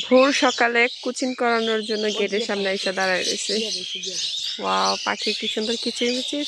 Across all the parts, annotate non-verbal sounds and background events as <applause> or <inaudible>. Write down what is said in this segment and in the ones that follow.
ভোর সকালে কোচিং করানোর জন্য গেটের সামনে এসে দাঁড়ায় রয়েছে। ওয়াও পাখি কি সুন্দর কিচির মিচির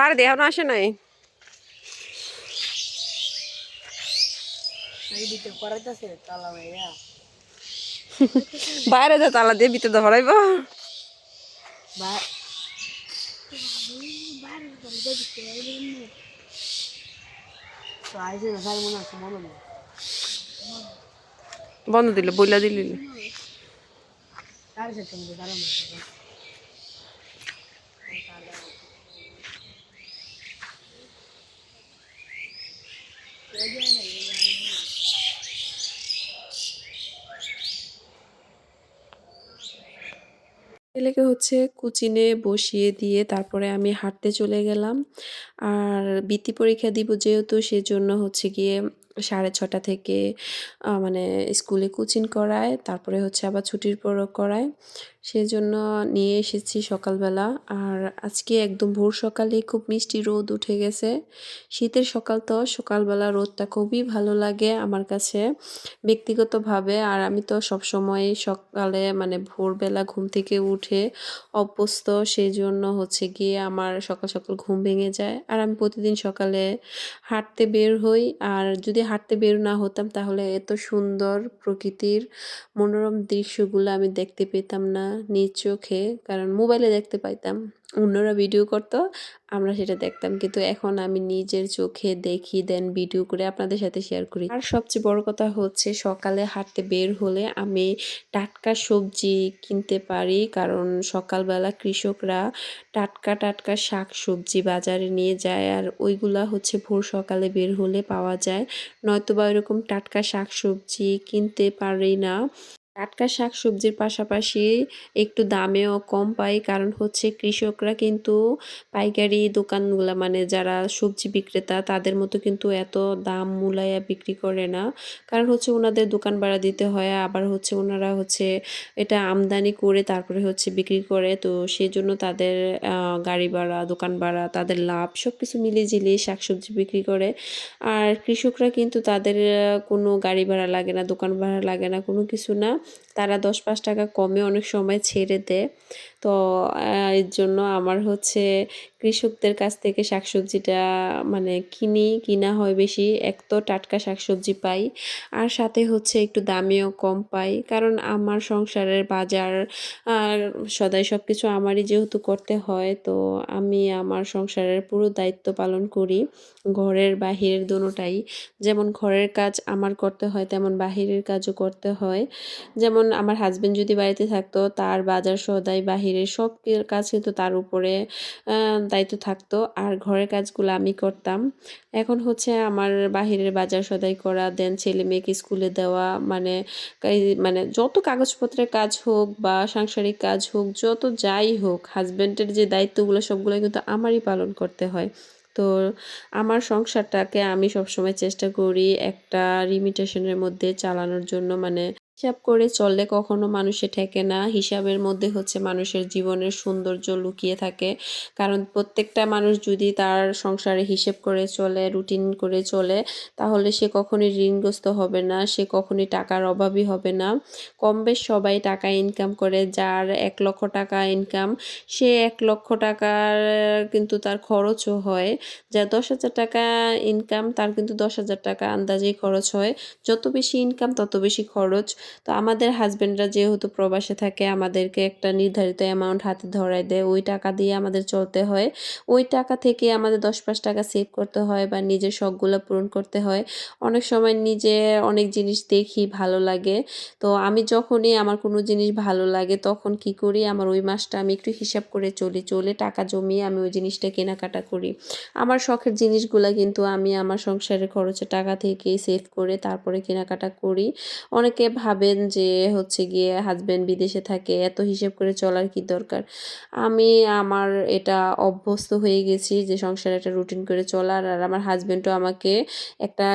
স্যার দেহ না আসে নাই? <laughs> বাইরে যা তালা দিয়ে ভিতরে ধরাইব বন্ধ দিল বইলা দিল তার সাথে মধ্যে দাঁড়ানো ছেলেকে হচ্ছে কুচিনে বসিয়ে দিয়ে তারপরে আমি হাঁটতে চলে গেলাম। আর বৃত্তি পরীক্ষা দিব যেহেতু, সেজন্য হচ্ছে গিয়ে সাড়ে ছটা থেকে মানে স্কুলে কোচিং করায়, তারপরে হচ্ছে আবার ছুটির পরও করায়। সেজন্য নিয়ে এসেছি সকালবেলা। আর আজকে একদম ভোর সকালে খুব মিষ্টি রোদ উঠে গেছে। শীতের সকাল তো, সকালবেলা রোদটা খুবই ভালো লাগে আমার কাছে ব্যক্তিগতভাবে। আর আমি তো সবসময় সকালে মানে ভোরবেলা ঘুম থেকে উঠে অভ্যস্ত সেই জন্য হচ্ছে গিয়ে আমার সকাল সকাল ঘুম ভেঙে যায়। আর আমি প্রতিদিন সকালে হাঁটতে বের হই। আর যদি হাঁটতে বের না হতাম তাহলে এত সুন্দর প্রকৃতির মনোরম দৃশ্যগুলো আমি দেখতে পেতাম না। নিজ চোখে, কারণ মোবাইলে দেখতে পাইতাম। অন্যরা ভিডিও করতো, আমরা সেটা দেখতাম। কিন্তু এখন আমি নিজের চোখে দেখি, দেন ভিডিও করে আপনাদের সাথে শেয়ার করি। আর সবচেয়ে বড় কথা হচ্ছে, সকালে হাঁটতে বের হলে আমি টাটকা সবজি কিনতে পারি, কারণ সকালবেলা কৃষকরা টাটকা টাটকা শাক সবজি বাজারে নিয়ে যায়, আর ওইগুলা হচ্ছে ভোর সকালে বের হলে পাওয়া যায়। নয়তোবা এরকম টাটকা শাক সবজি কিনতে পারি না। টাটকা শাক সবজির পাশাপাশি একটু দামেও কম পাই। কারণ হচ্ছে কৃষকরা কিন্তু পাইকারি দোকানগুলা মানে যারা সবজি বিক্রেতা, তাদের মতো কিন্তু এত দাম মূলাইয়া বিক্রি করে না। কারণ হচ্ছে ওনাদের দোকান ভাড়া দিতে হয়, আবার হচ্ছে ওনারা হচ্ছে এটা আমদানি করে তারপরে হচ্ছে বিক্রি করে। তো সেই জন্য তাদের গাড়ি ভাড়া, দোকান ভাড়া, তাদের লাভ সব কিছু মিলিয়ে ঝিলিয়ে শাকসবজি বিক্রি করে। আর কৃষকরা কিন্তু তাদের কোনো গাড়ি ভাড়া লাগে না, দোকান ভাড়া লাগে না, কোনো কিছু না। তারা দশ পাঁচ টাকা কমে অনেক সময় ছেড়ে দেয়। তো এর জন্য আমার হচ্ছে কৃষকদের কাছ থেকে শাকসবজিটা মানে কিনি, কিনা হয় বেশি, এক তো টাটকা শাকসবজি পাই, আর সাথে হচ্ছে একটু দামেও কম পাই। কারণ আমার সংসারের বাজার, আর সদাই সব কিছু আমারই যেহেতু করতে হয়, তো আমি আমার সংসারের পুরো দায়িত্ব পালন করি। ঘরের বাহিরের দোনোটাই যেমন ঘরের কাজ আমার করতে হয়, তেমন বাহিরের কাজও করতে হয়। যেমন আমার হাজবেন্ড যদি বাড়িতে থাকতো, তার বাজার সদাই বাহিরের সব কাজ কিন্তু তার উপরে দায়িত্ব থাকতো। আর ঘরের কাজগুলো আমি করতাম। এখন হচ্ছে আমার বাহিরের বাজার সদাই করা দেন ছেলে মেয়েকে স্কুলে দেওয়া মানে মানে যত কাগজপত্রের কাজ হোক বা সাংসারিক কাজ হোক, যত যাই হোক হাজবেন্ডের যে দায়িত্বগুলো, সবগুলো কিন্তু আমারই পালন করতে হয়। তো আমার সংসারটাকে আমি সবসময় চেষ্টা করি একটা লিমিটেশনের মধ্যে চালানোর জন্য মানে হিসাব করে চললে কখনো মানুষে ঠেকে না। হিসাবের মধ্যে হচ্ছে মানুষের জীবনের সৌন্দর্য লুকিয়ে থাকে। কারণ প্রত্যেকটা মানুষ যদি তার সংসারে হিসেব করে চলে রুটিন করে চলে, তাহলে সে কখনোই ঋণগ্রস্ত হবে না, সে কখনোই টাকার অভাবই হবে না। কম বেশ সবাই টাকা ইনকাম করে, যার এক লক্ষ টাকা ইনকাম সে এক লক্ষ টাকার কিন্তু তার খরচও হয়। যা দশ হাজার টাকা ইনকাম তার কিন্তু দশ হাজার টাকা আন্দাজেই খরচ হয়। যত বেশি ইনকাম তত বেশি খরচ। তো আমাদের হাজব্যান্ডরা যেহেতু প্রবাসে থাকে, আমাদেরকে একটা নির্ধারিত অ্যামাউন্ট হাতে ধরায় দেয়। ওই টাকা দিয়ে আমাদের চলতে হয়। ওই টাকা থেকে আমাদের দশ পাঁচ টাকা সেভ করতে হয় বা নিজের শখগুলো পূরণ করতে হয়। অনেক সময় নিজে অনেক জিনিস দেখি ভালো লাগে। তো আমি যখনই আমার কোনো জিনিস ভালো লাগে তখন কি করি? আমার ওই মাসটা আমি একটু হিসাব করে চলি। চলে টাকা জমিয়ে আমি ওই জিনিসটা কেনাকাটা করি। আমার শখের জিনিসগুলো কিন্তু আমি আমার সংসারের খরচের টাকা থেকেই সেভ করে তারপরে কেনাকাটা করি। অনেকে ভাবেন যে হচ্ছে গিয়ে হাজব্যান্ড বিদেশে থাকে, এত হিসেব করে চলার কি দরকার? আমি আমার এটা অভ্যস্ত হয়ে গেছি যে সংসারে একটা রুটিন করে চলার, আর আমার হাজব্যান্ডও আমাকে একটা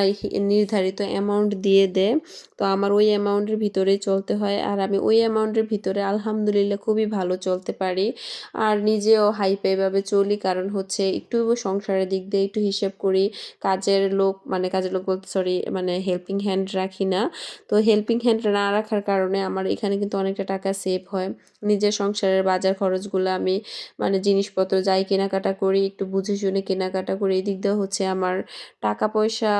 নির্ধারিত অ্যামাউন্ট দিয়ে দেয়। তো আমার ওই অ্যামাউন্টের ভিতরেই চলতে হয়, আর আমি ওই অ্যামাউন্টের ভিতরে আলহামদুলিল্লাহ খুবই ভালো চলতে পারি। আর নিজেও হাই পেভাবে চলি, কারণ হচ্ছে একটু সংসারের দিক দিয়ে একটু হিসেব করি, কাজের লোক মানে কাজের লোক বলতে সরি মানে হেল্পিং হ্যান্ড রাখি না। তো হেল্পিং হ্যান্ড না রাখার কারণে আমার এখানে কিন্তু অনেকটা টাকা সেভ হয়। নিজের সংসারের বাজার খরচগুলো আমি মানে জিনিসপত্র যাই কেনাকাটা করি, একটু বুঝে শুনে কেনাকাটা করি, এদিক দিয়ে হচ্ছে আমার টাকা পয়সা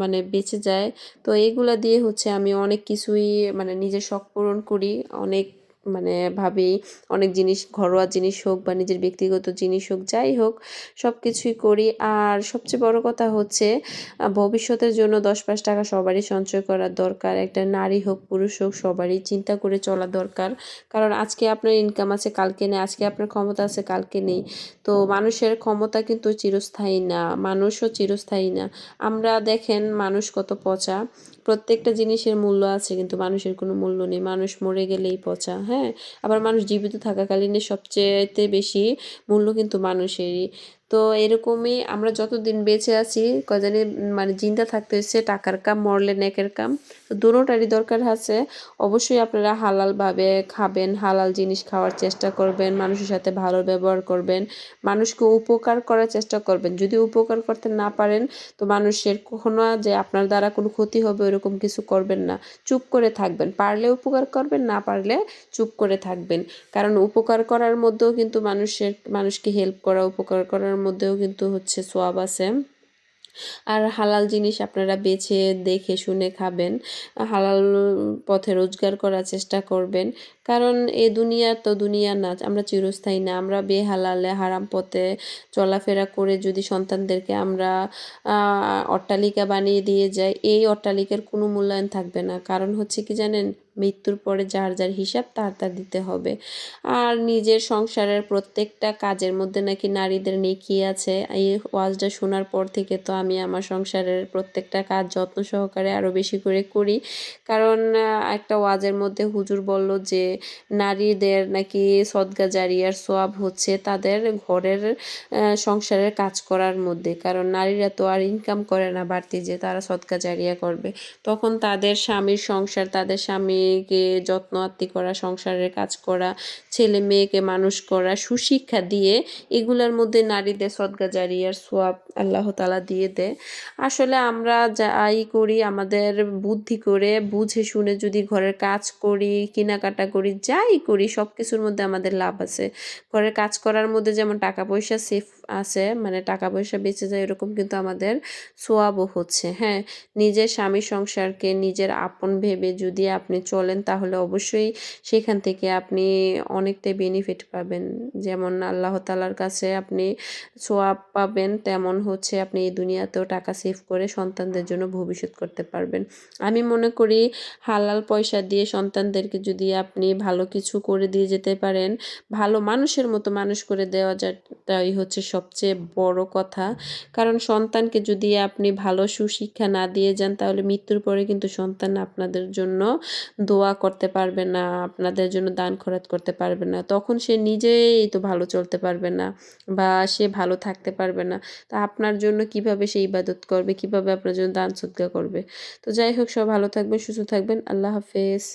মানে বেঁচে যায়। তো এইগুলা দিয়ে হচ্ছে আমি অনেক কিছুই মানে নিজের শখ পূরণ করি। অনেক মানে ভাবি অনেক জিনিস, ঘরোয়া জিনিস হোক বা নিজের ব্যক্তিগত জিনিস হোক, যাই হোক সব কিছুই করি। আর সবচেয়ে বড় কথা হচ্ছে ভবিষ্যতের জন্য দশ পাঁচ টাকা সবারই সঞ্চয় করার দরকার। একটা নারী হোক, পুরুষ হোক, সবারই চিন্তা করে চলা দরকার। কারণ আজকে আপনার ইনকাম আছে, কালকে নেই, আজকে আপনার ক্ষমতা আছে, কালকে নেই। তো মানুষের ক্ষমতা কিন্তু চিরস্থায়ী না, মানুষও চিরস্থায়ী না। আমরা দেখেন মানুষ কত পচা। প্রত্যেকটা জিনিসের মূল্য আছে, কিন্তু মানুষের কোনো মূল্য নেই। মানুষ মরে গেলেই পচা হ্যাঁ? আবার মানুষ জীবিত থাকাকালীন সবচেয়েতে বেশি মূল্য কিন্তু মানুষেরই। তো এরকমই আমরা যতদিন বেঁচে আছি কজানি মানে জিন্দা থাকতে হচ্ছে টাকার কাম, মরলে নেকের কাম। তো দুটোটারই দরকার আছে। অবশ্যই আপনারা হালালভাবে খাবেন, হালাল জিনিস খাওয়ার চেষ্টা করবেন, মানুষের সাথে ভালো ব্যবহার করবেন, মানুষকে উপকার করার চেষ্টা করবেন। যদি উপকার করতে না পারেন, তো মানুষের কখনো যে আপনার দ্বারা কোনো ক্ষতি হবে ওরকম কিছু করবেন না। চুপ করে থাকবেন। পারলে উপকার করবেন, না পারলে চুপ করে থাকবেন। কারণ উপকার করার মধ্যেও কিন্তু মানুষের, মানুষকে হেল্প করা, উপকার করার মধ্যেও কিন্তু হচ্ছে সোয়াব আছে। আর হালাল জিনিস আপনারা বেছে, দেখে, শুনে খাবেন। হালাল পথে রোজগার করার চেষ্টা করবেন। কারণ এ দুনিয়া তো দুনিয়া না, আমরা চিরস্থায়ী না। আমরা বেহালালে হারাম পথে চলাফেরা করে যদি সন্তানদেরকে আমরা অট্টালিকা বানিয়ে দিয়ে যাই, এই অট্টালিকার কোনো মূল্যায়ন থাকবে না। কারণ হচ্ছে কি জানেন? মৃত্যুর পরে যার যার হিসাব তার তার দিতে হবে। আর নিজের সংসারের প্রত্যেকটা কাজের মধ্যে নাকি নারীদের নেকি আছে। এই ওয়াজটা শোনার পর থেকে তো আমি আমার সংসারের প্রত্যেকটা কাজ যত্ন সহকারে আরও বেশি করে করি। কারণ একটা ওয়াজের মধ্যে হুজুর বলল যে, নারীদের নাকি সদগা জারিয়ার সোয়াব হচ্ছে তাদের ঘরের সংসারের কাজ করার মধ্যে। কারণ নারীরা তো আর ইনকাম করে না বাড়তি যে তারা সদকা জারিয়া করবে। তখন তাদের স্বামীর সংসার, তাদের স্বামীকে যত্ন আত্তি করা, সংসারের কাজ করা ছেলে মেয়েকে মানুষ করা, সুশিক্ষা দিয়ে এগুলার মধ্যে নারীদের সদকা জারিয়ার সোয়াব আল্লাহ তালা দিয়ে দেয়। আসলে আমরা যাই করি, আমাদের বুদ্ধি করে, বুঝে শুনে যদি ঘরের কাজ করি, কেনাকাটা করি, যাই করি সব কিছুর মধ্যে আমাদের লাভ আছে। ঘরের কাজ করার মধ্যে যেমন টাকা পয়সা সেফ আছে মানে টাকা পয়সা বেঁচে যায়, এরকম কিন্তু আমাদের সোয়াবও হচ্ছে। হ্যাঁ নিজের স্বামী সংসারকে নিজের আপন ভেবে যদি আপনি চলেন, তাহলে অবশ্যই সেখান থেকে আপনি অনেকটাই বেনিফিট পাবেন। যেমন আল্লাহ তালার কাছে আপনি সোয়াব পাবেন, তেমন হচ্ছে আপনি এই দুনিয়াতেও টাকা সেভ করে সন্তানদের জন্য ভবিষ্যৎ করতে পারবেন। আমি মনে করি হালাল পয়সা দিয়ে সন্তানদেরকে যদি আপনি ভালো কিছু করে দিয়ে যেতে পারেন, ভালো মানুষের মতো মানুষ করে দেওয়া যাটাই হচ্ছে সবচেয়ে বড় কথা। কারণ সন্তানকে যদি আপনি ভালো সুশিক্ষা না দিয়ে যান, তাহলে মৃত্যুর পরে কিন্তু সন্তান আপনাদের জন্য দোয়া করতে পারবে না, আপনাদের জন্য দান খরচ করতে পারবে না, তখন সে নিজেই তো ভালো চলতে পারবে না বা সে ভালো থাকতে পারবে না। তা আপনার জন্য কীভাবে সে ইবাদত করবে, কীভাবে আপনার জন্য দান সদকা করবে? তো যাই হোক সব ভালো থাকবেন, সুস্থ থাকবেন, আল্লাহ হাফেজ।